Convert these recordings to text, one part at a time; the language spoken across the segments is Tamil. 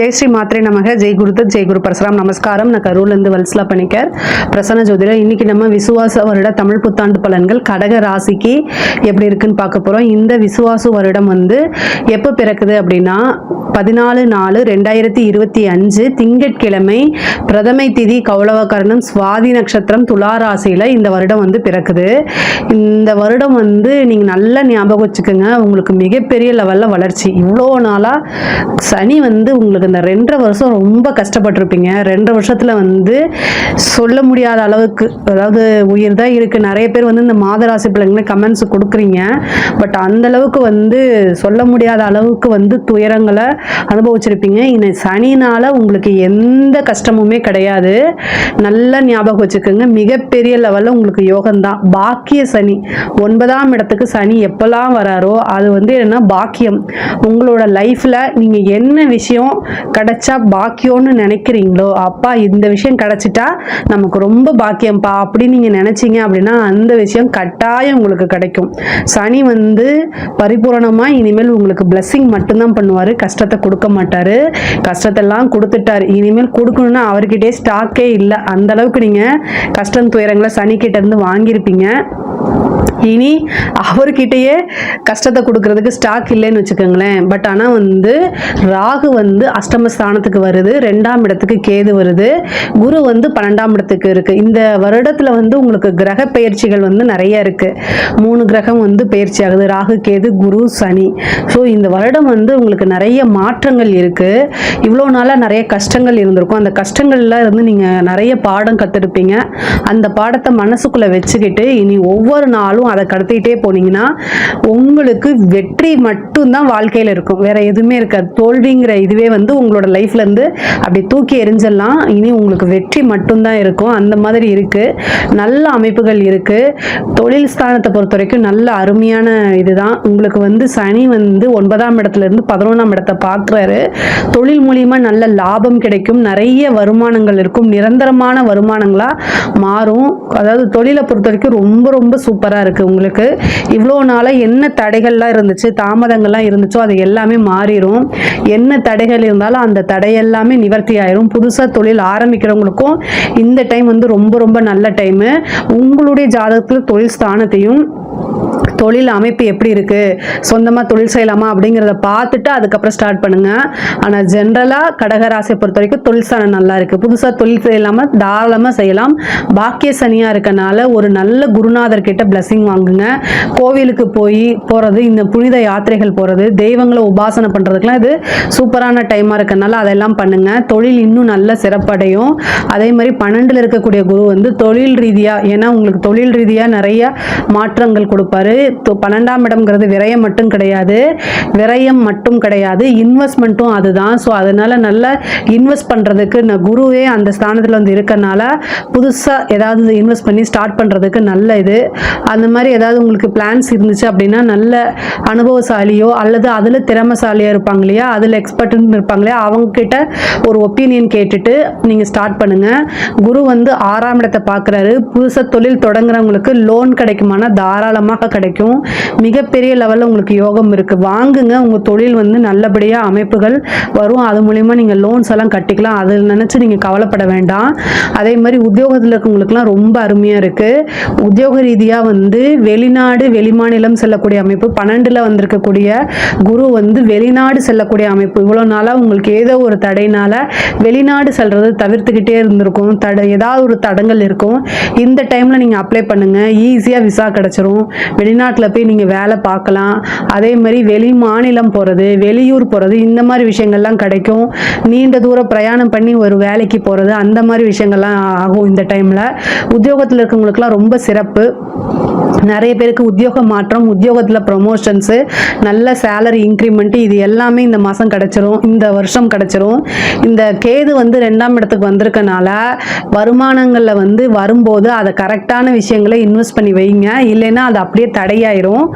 ஜெய் ஸ்ரீ மாத்ரே நமக. ஜெய் குருதத் ஜெய் குரு பரசுராம். நமஸ்காரம். நான் கரூர்லேருந்து வல்சலா பண்ணிக்கர் பிரசன்ன ஜோதிடர். இன்னைக்கு நம்ம விசுவாச வருட தமிழ் புத்தாண்டு பலன்கள் கடக ராசிக்கு எப்படி இருக்குன்னு பார்க்க போகிறோம் இந்த விசுவாசு வருடம் வந்து எப்போ பிறக்குது அப்படின்னா பதினாலு நாலு ரெண்டாயிரத்தி இருபத்தி அஞ்சு திங்கட்கிழமை பிரதமை திதி கௌளவகரணம் சுவாதி நட்சத்திரம் துலா ராசியில் இந்த வருடம் வந்து பிறக்குது. இந்த வருடம் வந்து நீங்கள் நல்லா ஞாபகம் வச்சுக்கோங்க. உங்களுக்கு மிகப்பெரிய லெவலில் வளர்ச்சி. இவ்வளோ நாளாக சனி வந்து உங்களுக்கு இந்த ரெண்டரை வருஷம் ரொம்ப கஷ்டப்பட்டிருப்பீங்க. ரெண்டரை வருஷத்தில் வந்து சொல்ல முடியாத அளவுக்கு அதாவது உயிர் தான் இருக்குது நிறைய பேர் வந்து இந்த மாதராசி பிள்ளைங்களை கமெண்ட்ஸ் கொடுக்குறீங்க. பட் அந்த அளவுக்கு வந்து சொல்ல முடியாத அளவுக்கு வந்து துயரங்களை அனுபவிச்சிருப்பீங்க. இந்த சனினால் உங்களுக்கு எந்த கஷ்டமுமே கிடையாது. நல்லா ஞாபகம் வச்சுக்கோங்க. மிகப்பெரிய லெவலில் உங்களுக்கு யோகம்தான் பாக்கிய சனி. ஒன்பதாம் இடத்துக்கு சனி எப்போல்லாம் வராரோ அது வந்து என்னன்னா பாக்கியம். உங்களோட லைஃப்பில் நீங்கள் என்ன விஷயம் கிடைச்சா பாக்கியம்னு நினைக்கிறீங்களோ? அப்பா இந்த விஷயம் கிடைச்சிட்டா நமக்கு ரொம்ப பாக்கியம்ப்பா. அப்படின்னு நீங்கள் நினச்சிங்க அப்படின்னா அந்த விஷயம் கட்டாயம் உங்களுக்கு கிடைக்கும். சனி வந்து பரிபூரணமாக இனிமேல் உங்களுக்கு பிளஸ்ஸிங் மட்டும்தான் பண்ணுவார். கஷ்டத்தை கொடுக்க மாட்டார். கஷ்டத்தெல்லாம் கொடுத்துட்டார். இனிமேல் கொடுக்கணும்னா அவர்கிட்டயே ஸ்டாக்கே இல்லை. அந்த அளவுக்கு நீங்கள் கஷ்டம் துயரங்களை சனிக்கிட்டேருந்து வாங்கியிருப்பீங்க. இனி அவர்கிட்டயே கஷ்டத்தை கொடுக்கறதுக்கு ஸ்டாக் இல்லைன்னு வச்சுக்கோங்களேன். பட் ஆனால் வந்து ராகு வந்து அஷ்டம ஸ்தானத்துக்கு வருது ரெண்டாம் இடத்துக்கு கேது வருது குரு வந்து பன்னெண்டாம் இடத்துக்கு இருக்கு. இந்த வருடத்தில் வந்து உங்களுக்கு கிரக பயிற்சிகள் வந்து நிறைய இருக்கு. மூணு கிரகம் வந்து பயிற்சி ஆகுது ராகு கேது குரு சனி. ஸோ இந்த வருடம் வந்து உங்களுக்கு நிறைய மாற்றங்கள் இருக்கு. இவ்வளோ நாளாக நிறைய கஷ்டங்கள் இருந்திருக்கும். அந்த கஷ்டங்கள்ல இருந்து நீங்கள் நிறைய பாடம் கற்றுருப்பீங்க அந்த பாடத்தை மனசுக்குள்ளே வச்சுக்கிட்டு இனி ஒவ்வொரு நாளும் அதை கடத்திட்டே போனீங்கன்னா உங்களுக்கு வெற்றி மட்டும்தான் வாழ்க்கையில் இருக்கும். வேற எதுவுமே இருக்காது. தோல்விங்கிற இதுவே வந்து உங்களோட லைஃப்ல இருந்து அப்படி தூக்கி எரிஞ்சிடலாம் இனி உங்களுக்கு வெற்றி மட்டும்தான் இருக்கும். அந்த மாதிரி இருக்கு. நல்ல அமைப்புகள் இருக்கு. தொழில் ஸ்தானத்தை பொறுத்த வரைக்கும் நல்ல அருமையான இதுதான். உங்களுக்கு வந்து சனி வந்து ஒன்பதாம் இடத்துல இருந்து பதினொன்றாம் இடத்தை பார்க்குறாரு. தொழில் மூலியமாக நல்ல லாபம் கிடைக்கும். நிறைய வருமானங்கள் இருக்கும். நிரந்தரமான வருமானங்களா மாறும். அதாவது தொழிலை பொறுத்த வரைக்கும் ரொம்ப ரொம்ப சூப்பராக இருக்குது உங்களுக்கு. இவ்வளோ நாளாக என்ன தடைகள்லாம் இருந்துச்சு தாமதங்கள்லாம் இருந்துச்சோ அது எல்லாமே மாறிடும் என்ன தடைகள் இருந்தாலும் அந்த தடையெல்லாமே நிவர்த்தி ஆயிரும். புதுசாக தொழில் ஆரம்பிக்கிறவங்களுக்கும் இந்த டைம் வந்து ரொம்ப ரொம்ப நல்ல டைமு உங்களுடைய ஜாதகத்தில் தொழில் ஸ்தானத்தையும் தொழில் அமைப்பு எப்படி இருக்குது சொந்தமாக தொழில் செய்யலாமா? அப்படிங்கிறத பார்த்துட்டு அதுக்கப்புறம் ஸ்டார்ட் பண்ணுங்கள் ஆனால் ஜென்ரலாக கடகராசியை பொறுத்த வரைக்கும் தொழில் ஸ்தானம் நல்லா இருக்குது புதுசாக தொழில் செய்யலாமா தாராளமாக செய்யலாம். பாக்கிய சனியாக இருக்கனால ஒரு நல்ல குருநாதர் கிட்ட blessing வாங்குங்க. கோவிலுக்கு போய் போகிறது இந்த புனித யாத்திரைகள் போகிறது தெய்வங்களை உபாசனை பண்ணுறதுக்குலாம் இது சூப்பரான டைமாக இருக்கனால அதெல்லாம் பண்ணுங்கள் தொழில் இன்னும் நல்ல சிறப்படையும். அதே மாதிரி பன்னெண்டில் இருக்கக்கூடிய குரு வந்து தொழில் ரீதியாக ஏன்னா உங்களுக்கு தொழில் ரீதியாக நிறைய மாற்றங்கள் கொடுப்பாரு. பன்னெண்டாம் இடம்ங்கிறது விரயம் மட்டும் கிடையாது. விரயம் மட்டும் கிடையாது. இன்வெஸ்ட்மெண்ட்டும் அதுதான். ஸோ அதனால நல்ல இன்வெஸ்ட் பண்ணுறதுக்கு நான் குருவே அந்த ஸ்தானத்தில் வந்து இருக்கனால புதுசாக ஏதாவது இன்வெஸ்ட் பண்ணி ஸ்டார்ட் பண்ணுறதுக்கு நல்ல இது. அந்த மாதிரி ஏதாவது உங்களுக்கு பிளான்ஸ் இருந்துச்சு அப்படின்னா நல்ல அனுபவசாலியோ அல்லது அதில் திறமசாலியாக இருப்பாங்க இல்லையா? அதில் எக்ஸ்பர்ட்னு இருப்பாங்க இல்லையா? அவங்கக்கிட்ட ஒரு ஒப்பீனியன் கேட்டுட்டு நீங்கள் ஸ்டார்ட் பண்ணுங்க. குரு வந்து ஆறாம் இடத்தை பார்க்குறாரு புதுசாக தொழில் தொடங்குறவங்களுக்கு லோன் கிடைக்குமானா தாராளமாக கிடைக்கும். மிகப்பெரிய லெவலில் உங்களுக்கு யோகம் இருக்குது வாங்குங்க. உங்கள் தொழில் வந்து நல்லபடியாக அமைப்புகள் வரும். அது மூலிமா நீங்கள் லோன்ஸ் எல்லாம் கட்டிக்கலாம். அதை நினச்சி நீங்கள் கவலைப்பட வேண்டாம். அதே மாதிரி உத்தியோகத்தில் இருக்கவங்களுக்குலாம் ரொம்ப அருமையாக இருக்குது உத்தியோக ரீதியாக வந்து வெளிநாடு வெளிமாநிலம் செல்லக்கூடிய அமைப்பு பன்னெண்டில் வந்திருக்கக்கூடிய குரு வந்து வெளிநாடு செல்லக்கூடிய அமைப்பு. இவ்வளோ நாளாக உங்களுக்கு ஏதோ ஒரு தடையினால் வெளிநாடு செல்றது தவிர்த்துக்கிட்டே இருந்திருக்கும். தடை ஏதாவது ஒரு தடங்கள் இருக்கும். இந்த டைமில் நீங்கள் அப்ளை பண்ணுங்கள் ஈஸியாக விசா கிடச்சிரும். வெளிநாட்டில் போய் நீங்கள் வேலை பார்க்கலாம். அதே மாதிரி வெளி மாநிலம் போகிறது வெளியூர் போகிறது இந்த மாதிரி விஷயங்கள்லாம் கிடைக்கும். நீண்ட தூரம் பிரயாணம் பண்ணி ஒரு வேலைக்கு போகிறது அந்த மாதிரி விஷயங்கள்லாம் ஆகும் இந்த டைமில் உத்தியோகத்தில் இருக்கவங்களுக்குலாம் ரொம்ப சிறப்பு. நிறைய பேருக்கு உத்தியோக மாற்றம் உத்தியோகத்தில் ப்ரொமோஷன்ஸு நல்ல சேலரி இன்க்ரிமெண்ட்டு இது எல்லாமே இந்த மாதம் கிடச்சிரும். இந்த வருஷம் கிடச்சிரும். இந்த கேது வந்து ரெண்டாம் இடத்துக்கு வந்திருக்கனால வருமானங்களில் வந்து வரும்போது அதை கரெக்டான விஷயங்களை இன்வெஸ்ட் பண்ணி வைங்க. இல்லைன்னா அது அப்படியே தடை தடையாயிரும்.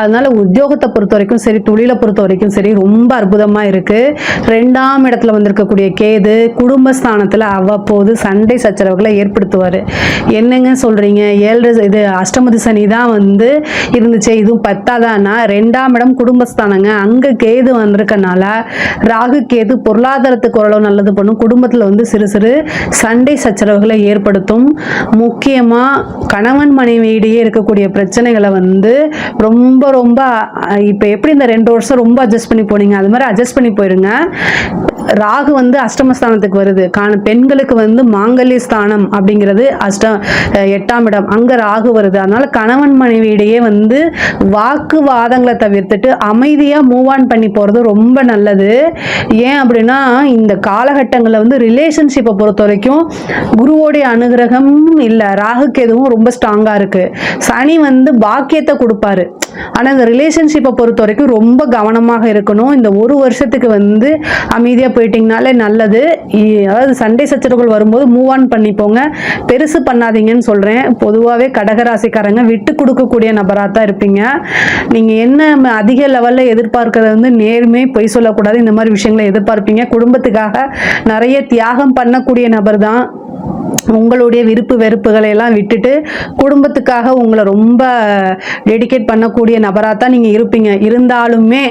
அதனால உத்தியோகத்தை பொறுத்த வரைக்கும் சரி தொழிலை பொறுத்த வரைக்கும் சரி ரொம்ப அற்புதமா இருக்கு. ரெண்டாம் இடத்துல வந்திருக்கக்கூடிய கேது குடும்பஸ்தானத்தில் அவ்வப்போது சண்டை சச்சரவுகளை ஏற்படுத்துவார். என்னங்க சொல்றீங்க? ஏழு இது அஷ்டமதி சனி தான் வந்து இருந்துச்சு இதுவும் பத்தாதானா? ரெண்டாம் இடம் குடும்பஸ்தானங்க. அங்க கேது வந்திருக்கனால ராகு கேது பொருளாதாரத்துக்கு ஓரளவு நல்லது பண்ணும். குடும்பத்துல வந்து சிறு சிறு சண்டை சச்சரவுகளை ஏற்படுத்தும். முக்கியமா கணவன் மனைவியிடையே இருக்கக்கூடிய பிரச்சனைகளை வந்து வந்து ரொம்ப ரொம்ப இப்போ எப்படி இந்த ரெண்டு வருஷம் ரொம்ப அட்ஜஸ்ட் பண்ணி போனீங்க? அது மாதிரி அட்ஜஸ்ட் பண்ணி போயிருங்க. ராகு வந்து அஷ்டமஸ்தானத்துக்கு வருது. காண பெண்களுக்கு வந்து மாங்கல்ய ஸ்தானம் அப்படிங்கிறது அஷ்டம் எட்டாம் இடம். அங்கே ராகு வருது. அதனால கணவன் மனைவியிடையே வந்து வாக்குவாதங்களை தவிர்த்துட்டு அமைதியாக மூவ் ஆன் பண்ணி போகிறது ரொம்ப நல்லது. ஏன் அப்படின்னா இந்த காலகட்டங்களில் வந்து ரிலேஷன்ஷிப்பை பொறுத்த வரைக்கும் குருவோடைய அனுகிரகம் இல்லை. ராகுக்கு எதுவும் ரொம்ப ஸ்ட்ராங்காக இருக்குது சனி வந்து பாக்கியத்தை கொடுப்பாரு. ஆனால் இந்த ரிலேஷன்ஷிப்பை பொறுத்த வரைக்கும் ரொம்ப கவனமாக இருக்கணும். இந்த ஒரு வருஷத்துக்கு வந்து அமைதியாக போயிட்டீங்கனாலே நல்லது. அதாவது சண்டை சச்சரவுகள் வரும்போது மூவ் ஆன் பண்ணிப்போங்க. பெருசு பண்ணாதீங்கன்னு சொல்கிறேன் பொதுவாகவே கடகராசிக்காரங்க விட்டு கொடுக்கக்கூடிய நபராக தான் இருப்பீங்க. நீங்கள் என்ன அதிக லெவலில் எதிர்பார்க்கறது வந்து நேர்மை பொய் சொல்லக்கூடாது. இந்த மாதிரி விஷயங்களை எதிர்பார்ப்பீங்க. குடும்பத்துக்காக நிறைய தியாகம் பண்ணக்கூடிய நபர் தான் உங்களுடைய விருப்பு வெறுப்புகளை எல்லாம் விட்டுட்டு குடும்பத்துக்காக உங்களை ரொம்ப டெடிகேட் பண்ணக்கூடிய நபராக தான் நீங்கள் இருப்பீங்க. இருந்தாலுமே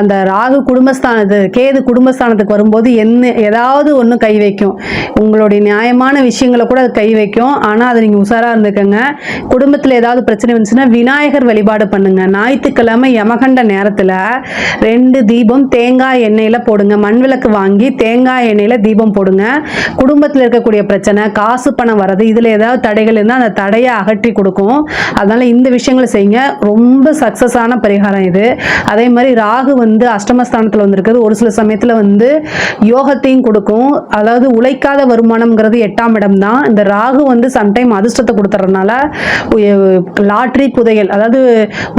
அந்த ராகு குடும்பஸ்தானத்து கேது குடும்பஸ்தானத்துக்கு வரும்போது என்ன ஏதாவது ஒன்று கை வைக்கும். உங்களுடைய நியாயமான விஷயங்களை கூட அது கை வைக்கும். ஆனால் அதை நீங்கள் உஷாராக இருந்துக்கோங்க. குடும்பத்தில் ஏதாவது பிரச்சனை வந்துச்சுன்னா விநாயகர் வழிபாடு பண்ணுங்க. ஞாயிற்றுக்கிழமை யமகண்ட நேரத்தில் ரெண்டு தீபம் தேங்காய் எண்ணெயில் போடுங்க. மண் விளக்கு வாங்கி தேங்காய் எண்ணெயில் தீபம் போடுங்க. குடும்பத்தில் இருக்கக்கூடிய பிரச்சனை காசு பணம் வர்றது இதில் ஏதாவது தடைகள் இருந்தால் அந்த தடையை அகற்றி கொடுக்கும். அதனால் இந்த விஷயங்களை செய்யுங்க. ரொம்ப சக்ஸஸான பரிகாரம் இது. அதே மாதிரி ராகு வந்து அஷ்டமஸ்தானத்தில் வந்திருக்குது. ஒரு சில சமயத்தில் வந்து யோகத்தையும் கொடுக்கும். அதாவது உழைக்காத வருமானம்ங்கிறது எட்டாம் இடம் தான் இந்த ராகு வந்து சம்டைம் அதிர்ஷ்டத்தை கொடுத்துறதுனால லாட்ரி புதையல் அதாவது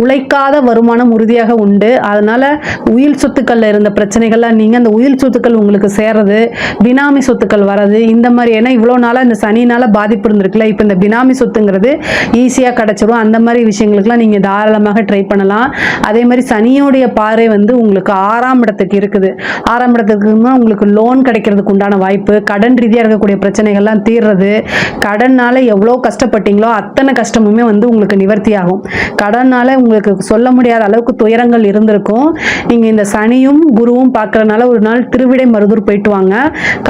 உழைக்காத வருமானம் உறுதியாக உண்டு. அதனால் உயில் சொத்துக்களில் இருந்த பிரச்சனைகள்லாம் நீங்கள் அந்த உயிர் சொத்துக்கள் உங்களுக்கு சேர்றது பினாமி சொத்துக்கள் வர்றது இந்த மாதிரி. ஏன்னா இவ்வளோ நாளாக இந்த சனினால பாதிப்பு இருந்திருக்குல்ல இப்போ இந்த பினாமி சொத்துங்கிறது ஈஸியாக கிடச்சிரும். அந்த மாதிரி விஷயங்களுக்குலாம் நீங்கள் தாராளமாக ட்ரை பண்ணலாம். அதே மாதிரி சனியோடைய பார்வை வந்து உங்களுக்கு ஆறாம் இடத்துக்கு இருக்குது. ஆறாம் இடத்துக்குன்னா உங்களுக்கு லோன் கிடைக்கிறதுக்கு உண்டான வாய்ப்பு கடன் ரீதியாக இருக்கக்கூடிய பிரச்சனைகள்லாம் தீர்றது கடன்னால எவ்வளோ கஷ்டப்பட்டீங்களோ அத்தனை கஷ்டமுமே வந்து உங்களுக்கு நிவர்த்தி ஆகும் கடனால் உங்களுக்கு சொல்ல முடியாத அளவுக்கு துயரங்கள் இருந்திருக்கும். நீங்கள் இந்த சனியும் குருவும் பார்க்கறனால ஒரு நாள் திருவிடை மருதூர் போயிட்டு வாங்க.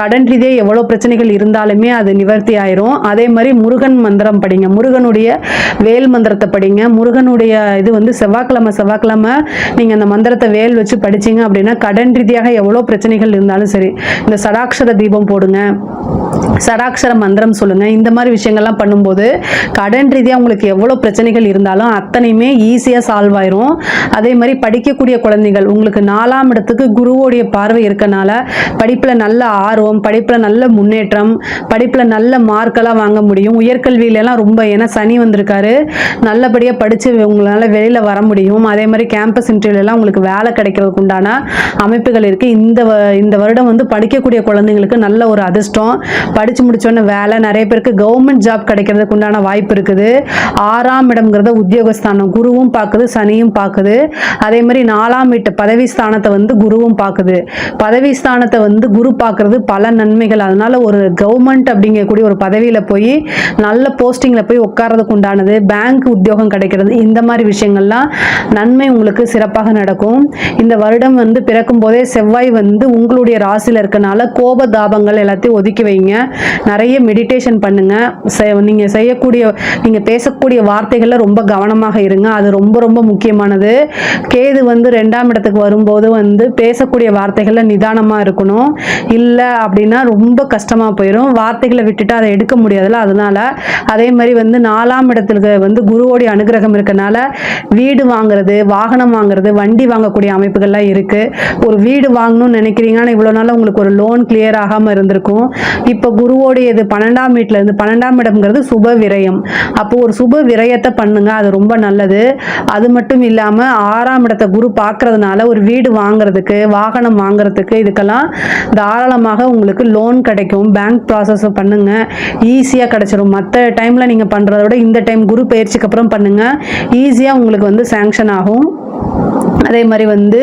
கடன் ரீதியாக எவ்வளோ பிரச்சனைகள் இருந்தாலுமே அது நிவர்த்தி ஆயிரும். அதே மாதிரி முருகன் மந்திரம் படிங்க. முருகனுடைய வேல் மந்திரத்தை படிங்க. முருகனுடைய இது வந்து செவ்வாய்க்கிழமை செவ்வாய்க்கிழமை நீங்கள் அந்த மந்திரத்தை வேல் வச்சு படிச்சீங்க அப்படின்னா கடன் ரீதியாக எவ்வளோ பிரச்சனைகள் இருந்தாலும் சரி இந்த சடாட்சர தீபம் போடுங்க. சடாட்சர மந்திரம் சொல்லுங்க. இந்த மாதிரி விஷயங்கள்லாம் பண்ணும்போது கடன் ரீதியாக உங்களுக்கு எவ்வளோ பிரச்சனைகள் இருந்தாலும் அத்தனையுமே ஈஸியாக சால்வ் ஆயிரும். அதே மாதிரி படிக்கக்கூடிய குழந்தைகள் உங்களுக்கு நாலாம் இடத்துக்கு குருவோடைய பார்வை இருக்கனால படிப்பில் நல்ல ஆர்வம் படிப்பில் நல்ல முன்னேற்றம் படிப்பில் நல்ல நல்ல மார்க்கெல்லாம் வாங்க முடியும். உயர்கல்வியில எல்லாம் ரொம்ப ஏன்னா சனி வந்திருக்காரு. நல்லபடியாக படித்து உங்களால் வெளியில் வர முடியும். அதே மாதிரி கேம்பஸ் இன்டர்வியூலாம் உங்களுக்கு வேலை கிடைக்கிறதுக்கு உண்டான அமைப்புகள் இருக்குது இந்த வ- இந்த வருடம் வந்து படிக்கக்கூடிய குழந்தைங்களுக்கு நல்ல ஒரு அதிர்ஷ்டம். படித்து முடிச்சோன்னே வேலை. நிறைய பேருக்கு கவர்மெண்ட் ஜாப் கிடைக்கிறதுக்கு உண்டான வாய்ப்பு இருக்குது. ஆறாம் இடம்ங்கிறத உத்தியோகஸ்தானம் குருவும் பார்க்குது சனியும் பார்க்குது அதே மாதிரி நாலாம் வீட்டு பதவி ஸ்தானத்தை வந்து குருவும் பார்க்குது பதவி ஸ்தானத்தை வந்து குரு பார்க்குறது பல நன்மைகள். அதனால ஒரு கவர்மெண்ட் இருக்கக்கூடிய ஒரு பதவியில் போய் நல்ல போஸ்டிங்கில் போய் உட்காரதுக்கு உண்டானது பேங்க் உத்தியோகம் கிடைக்கிறது இந்த மாதிரி விஷயங்கள்லாம் நன்மை உங்களுக்கு சிறப்பாக நடக்கும். இந்த வருடம் வந்து பிறக்கும் போதே செவ்வாய் வந்து உங்களுடைய ராசியில் இருக்கனால கோப தாபங்கள் எல்லாத்தையும் ஒதுக்கி வைங்க. நிறைய மெடிடேஷன் பண்ணுங்க. நீங்கள் செய்யக்கூடிய நீங்கள் பேசக்கூடிய வார்த்தைகளில் ரொம்ப கவனமாக இருங்க. அது ரொம்ப ரொம்ப முக்கியமானது. கேது வந்து ரெண்டாம் இடத்துக்கு வரும்போது வந்து பேசக்கூடிய வார்த்தைகளில் நிதானமாக இருக்கணும். இல்லை அப்படின்னா ரொம்ப கஷ்டமாக போயிடும் வார்த்தைகளை விட்டு விட்டுட்டு அதை எடுக்க முடியாதுல்ல? அதனால அதே மாதிரி வந்து நாலாம் இடத்துல வந்து குருவோடைய அனுகிரகம் இருக்கனால வீடு வாங்குறது வாகனம் வாங்குறது வண்டி வாங்கக்கூடிய அமைப்புகள்லாம் இருக்கு. ஒரு வீடு வாங்கணும்னு நினைக்கிறீங்க ஆனால் இவ்வளோ நாள் உங்களுக்கு ஒரு லோன் கிளியர் ஆகாமல் இருந்திருக்கும். இப்போ குருவோடைய இது பன்னெண்டாம் வீட்டில் இருந்து பன்னெண்டாம் இடம்ங்கிறது சுப விரயம். அப்போ ஒரு சுப விரயத்தை பண்ணுங்க அது ரொம்ப நல்லது. அது மட்டும் இல்லாமல் ஆறாம் இடத்தை குரு பார்க்கறதுனால ஒரு வீடு வாங்குறதுக்கு வாகனம் வாங்குறதுக்கு இதுக்கெல்லாம் தாராளமாக உங்களுக்கு லோன் கிடைக்கும். பேங்க் ப்ராசஸ் பண்ணுங்க. பண்ணுங்கள் ஈஸியாக கிடச்சிரும். மற்ற டைமில் நீங்கள் பண்ணுறத விட இந்த டைம் குரு பயிற்சிக்கு அப்புறம் பண்ணுங்கள் ஈஸியாக உங்களுக்கு வந்து சேங்ஷன் ஆகும். அதே மாதிரி வந்து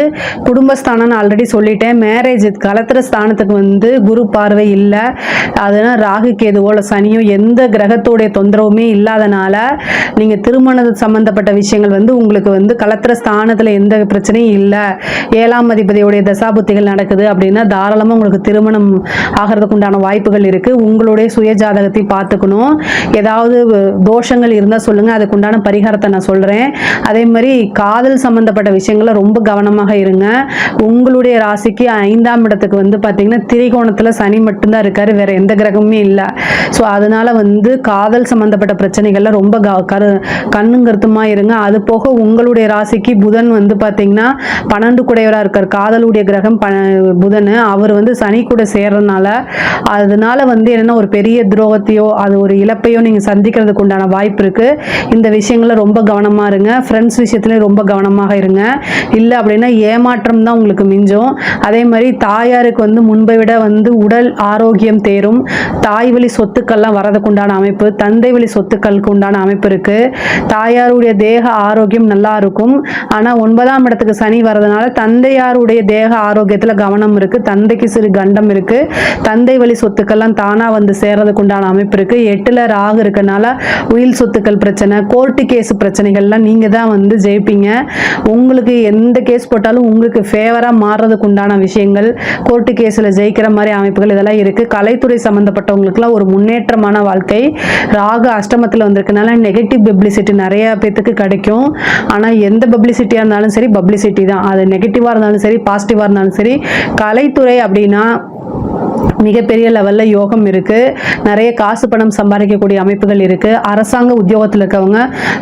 குடும்பஸ்தானம் ஆல்ரெடி சொல்லிட்டேன். மேரேஜ் கலத்திர ஸ்தானத்துக்கு வந்து குரு பார்வை இல்லை. அதனால் ராகு கேதுவோ இல்லை சனியோ எந்த கிரகத்தோடைய தொந்தரவுமே இல்லாதனால நீங்கள் திருமண சம்பந்தப்பட்ட விஷயங்கள் வந்து உங்களுக்கு வந்து கலத்திர ஸ்தானத்தில் எந்த பிரச்சனையும் இல்லை. ஏழாம் அதிபதியுடைய தசாபுத்திகள் நடக்குது அப்படின்னா தாராளமாக உங்களுக்கு திருமணம் ஆகிறதுக்கு உண்டான வாய்ப்புகள் இருக்குது உங்களுடைய சுய ஜாதகத்தை பார்த்துக்கணும். ஏதாவது தோஷங்கள் இருந்தால் சொல்லுங்கள் அதுக்குண்டான பரிகாரத்தை நான் சொல்கிறேன் அதே மாதிரி காதல் சம்மந்த சம்பந்தப்பட்ட விஷயங்களை ரொம்ப கவனமாக இருங்க. உங்களுடைய ராசிக்கு ஐந்தாம் இடத்துக்கு வந்து பார்த்தீங்கன்னா திரிகோணத்தில் சனி மட்டும்தான் இருக்காரு வேற எந்த கிரகமுமே இல்லை. ஸோ அதனால வந்து காதல் சம்பந்தப்பட்ட பிரச்சனைகள்லாம் ரொம்ப க கரு கண்ணும் கருத்துமா இருங்க. அது போக உங்களுடைய ராசிக்கு புதன் வந்து பார்த்தீங்கன்னா பன்னெண்டு குடையவராக இருக்கார். காதலுடைய கிரகம் ப புதன். அவர் வந்து சனி கூட சேர்றதுனால அதனால வந்து என்னன்னா ஒரு பெரிய துரோகத்தையோ அது ஒரு இழப்பையோ நீங்கள் சந்திக்கிறதுக்கு உண்டான வாய்ப்பு இருக்கு. இந்த விஷயங்கள ரொம்ப கவனமாக இருங்க. ஃப்ரெண்ட்ஸ் விஷயத்துலேயும் ரொம்ப கவனமாக இருங்க. இல்லை அப்படின்னா ஏமாற்றம் தான் உங்களுக்கு மிஞ்சும். அதே மாதிரி தாயாருக்கு வந்து முன்பை விட வந்து உடல் ஆரோக்கியம் தேரும். தாய் வழி சொத்துக்கள்லாம் வரதுக்கு உண்டான அமைப்பு தந்தை வழி சொத்துக்களுக்கு உண்டான அமைப்பு இருக்கு. தாயாருடைய தேக ஆரோக்கியம் நல்லா இருக்கும். ஆனால் ஒன்பதாம் இடத்துக்கு சனி வர்றதுனால தந்தையாருடைய தேக ஆரோக்கியத்தில் கவனம் இருக்கு. தந்தைக்கு சிறு கண்டம் இருக்கு. தந்தை வழி சொத்துக்கள்லாம் தானாக வந்து சேர்றதுக்கு உண்டான அமைப்பு இருக்கு. எட்டுல ராகு இருக்கனால உயில் சொத்துக்கள் பிரச்சனை கோர்ட்டு கேஸ் பிரச்சனைகள்லாம் நீங்க தான் வந்து ஜெயிப்பீங்க. உங்களுக்கு எந்த கேஸ் போட்டாலும் உங்களுக்கு ஃபேவராக மாறுறதுக்கு உண்டான விஷயங்கள் கோர்ட்டு கேஸில் ஜெயிக்கிற மாதிரி அமைப்புகள் இதெல்லாம் இருக்குது கலைத்துறை சம்மந்தப்பட்டவங்களுக்குலாம் ஒரு முன்னேற்றமான வாழ்க்கை. ராகு அஷ்டமத்தில் வந்திருக்கனால நெகட்டிவ் பப்ளிசிட்டி நிறைய பேத்துக்கு கிடைக்கும். ஆனால் எந்த பப்ளிசிட்டியாக இருந்தாலும் சரி பப்ளிசிட்டி தான். அது நெகட்டிவாக இருந்தாலும் சரி பாசிட்டிவாக இருந்தாலும் சரி கலைத்துறை அப்படின்னா மிகப்பெரிய லெவலில் யோகம் இருக்குது நிறைய காசு பணம் சம்பாதிக்கக்கூடிய அமைப்புகள் இருக்குது அரசாங்க உத்தியோகத்தில் இருக்கவங்க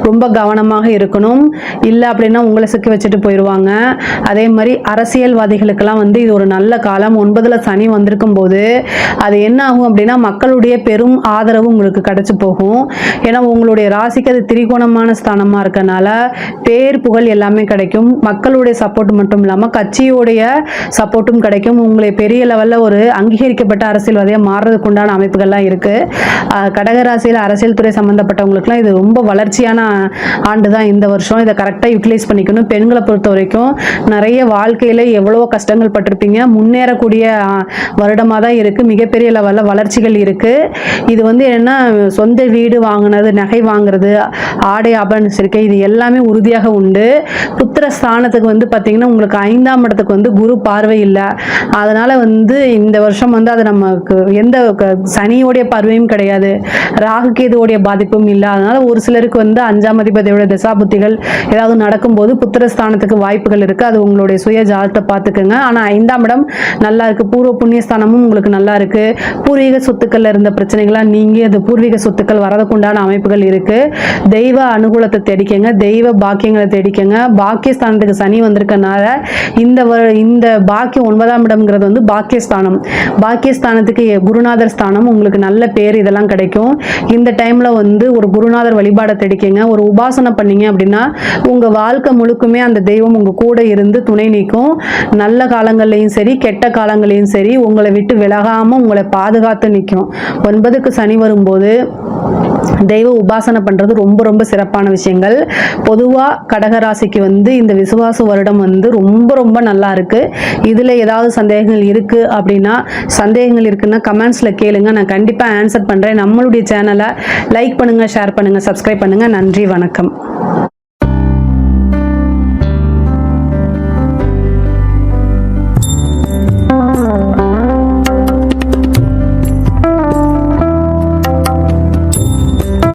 ரொம்ப கவனமாக இருக்கணும். இல்லை அப்படின்னா உங்களை சிக்கி வச்சுட்டு போயிடுவாங்க அதே மாதிரி அரசியல்வாதிகளுக்கெல்லாம் வந்து இது ஒரு நல்ல காலம். ஒன்பதில் சனி வந்திருக்கும் போது அது என்ன ஆகும் அப்படின்னா மக்களுடைய பெரும் ஆதரவு உங்களுக்கு கிடச்சி போகும். ஏன்னா உங்களுடைய ராசிக்கு அது திரிகோணமான ஸ்தானமாக இருக்கனால பேர் புகழ் எல்லாமே கிடைக்கும். மக்களுடைய சப்போர்ட் மட்டும் இல்லாமல் கட்சியோடைய சப்போர்ட்டும் கிடைக்கும். உங்களை பெரிய லெவலில் ஒரு அங்கீகரிக்கப்பட்ட அரசியல்வாதியாக மாறுறதுக்கு உண்டான அமைப்புகள்லாம் இருக்குது கடகராசியில் அரசியல் துறை சம்மந்தப்பட்டவங்களுக்குலாம் இது ரொம்ப வளர்ச்சியான ஆண்டு தான் இந்த வருஷம். இதை கரெக்டாக யூட்டிலைஸ் பண்ணிக்கணும். பெண்களை பொறுத்த வரைக்கும் நிறைய வாழ்க்கையில் எவ்வளோ கஷ்டங்கள் பட்டிருப்பீங்க. முன்னேறக்கூடிய வருடமாக தான் இருக்குது மிகப்பெரிய லெவலில் வளர்ச்சிகள் இருக்குது இது வந்து என்னென்னா சொந்த வீடு வாங்கினது நகை வாங்குறது ஆடை ஆபரண இருக்கு இது எல்லாமே உறுதியாக உண்டு. புத்திர ஸ்தானத்துக்கு வந்து பார்த்தீங்கன்னா உங்களுக்கு ஐந்தாம் இடத்துக்கு வந்து குரு பார்வை இல்லை. அதனால் வந்து இந்த வருஷம் வந்து அது நமக்கு எந்த சனியோடைய பார்வையும் கிடையாது. ராகு கேதுவோடைய பாதிப்பும் இல்லை. அதனால ஒரு சிலருக்கு வந்து அஞ்சாம் அதிபதியோட தசாபுத்திகள் ஏதாவது நடக்கும்போது புத்திரஸ்தானத்துக்கு வாய்ப்புகள் இருக்கு. அது உங்களுடைய சுய ஜாதத்தை பார்த்துக்கோங்க. ஆனால் ஐந்தாம் இடம் நல்லா இருக்கு. பூர்வ புண்ணியஸ்தானமும் உங்களுக்கு நல்லா இருக்கு. பூர்வீக சொத்துக்கள்ல இருந்த பிரச்சனைகள்லாம் நீங்கி அது பூர்வீக சொத்துக்கள் வரதுக்குண்டான அமைப்புகள் இருக்கு. தெய்வ அனுகூலத்தை தேடிக்கங்க. தெய்வ பாக்கியங்களை தேடிக்கங்க. பாக்கியஸ்தானத்துக்கு சனி வந்திருக்கனால இந்த இந்த பாக்கியம் ஒன்பதாம் இடம்ங்கிறது வந்து பாக்கியஸ்தானம். பாக்கியஸ்தானத்துக்கு குருநாதர் ஸ்தானம் உங்களுக்கு நல்ல பேர் இதெல்லாம் கிடைக்கும். இந்த டைம்ல வந்து ஒரு குருநாதர் வழிபாடை தேடிக்கங்க. ஒரு உபாசனை பண்ணீங்க அப்படின்னா உங்க வாழ்க்கை முழுக்குமே அந்த தெய்வம் உங்க கூட இருந்து துணை நிற்கும் நல்ல காலங்கள்லையும் சரி கெட்ட காலங்களையும் சரி உங்களை விட்டு விலகாம உங்களை பாதுகாத்து நிற்கும் ஒன்பதுக்கு சனி வரும்போது தெய்வ உபாசனை பண்றது ரொம்ப ரொம்ப சிறப்பான விஷயங்கள். பொதுவா கடகராசிக்கு வந்து இந்த விசுவாச வருடம் வந்து ரொம்ப ரொம்ப நல்லா இருக்கு. இதுல ஏதாவது சந்தேகங்கள் இருக்கு அப்படின்னா சந்தேகங்கள் இருக்குன்னா கமெண்ட்ஸ்ல கேளுங்க. நான் கண்டிப்பா ஆன்சர் பண்றேன். நம்மளுடைய சேனலை லைக் பண்ணுங்க ஷேர் பண்ணுங்க சப்ஸ்கிரைப் பண்ணுங்க. நன்றி வணக்கம்.